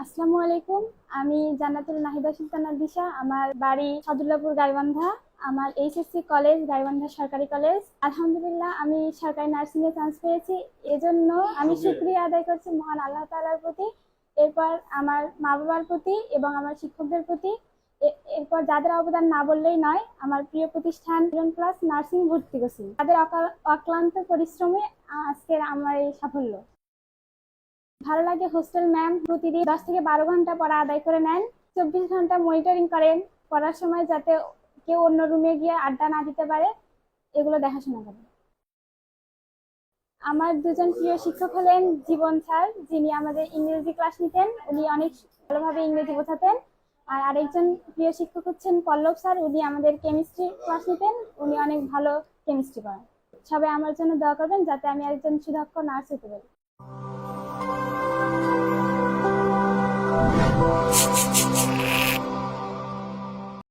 আসসালামু আলাইকুম। আমি জান্নাতুল নাহিদা সুলতানা দিশা আমার বাড়ি সদুল্লাপুর গাইবান্ধা। আমার এইচএসসি কলেজ গাইবান্ধা সরকারি কলেজ। আলহামদুলিল্লাহ আমি সরকারি নার্সিং এ চান্স পেয়েছি। এজন্য আমি শুক্রিয়া আদায় করছি মহান আল্লাহ তাআলার প্রতি। এরপর আমার মা বাবার প্রতি এবং আমার শিক্ষকদের প্রতি। এরপর যাদের অবদান না বললেই নয় আমার প্রিয় প্রতিষ্ঠান ক্লাস নার্সিং ভর্তি করছি। তাদের অকা- অক্লান্ত পরিশ্রমে আজকের আমার এই সাফল্য। ভালো লাগে হোস্টেল ম্যাম প্রতিদিন দশ থেকে বারো ঘণ্টা পড়া আদায় করে নেন, চব্বিশ ঘণ্টা মনিটরিং করেন পড়ার সময় যাতে কেউ অন্য রুমে গিয়ে আড্ডা না দিতে পারে, এগুলো দেখাশোনা করেন। আমার দুজন প্রিয় শিক্ষক হলেন জীবন স্যার, যিনি আমাদের ইংরেজি ক্লাস নিতেন, উনি অনেক ভালোভাবে ইংরেজি বোঝাতেন। আর আরেকজন প্রিয় শিক্ষক হচ্ছেন পল্লব স্যার, উনি আমাদের কেমিস্ট্রি ক্লাস নিতেন, উনি অনেক ভালো কেমিস্ট্রি পড়ান সবাই আমার জন্য দোয়া করবেন যাতে আমি একজন সুদক্ষ নার্স হতে পারি। 啊。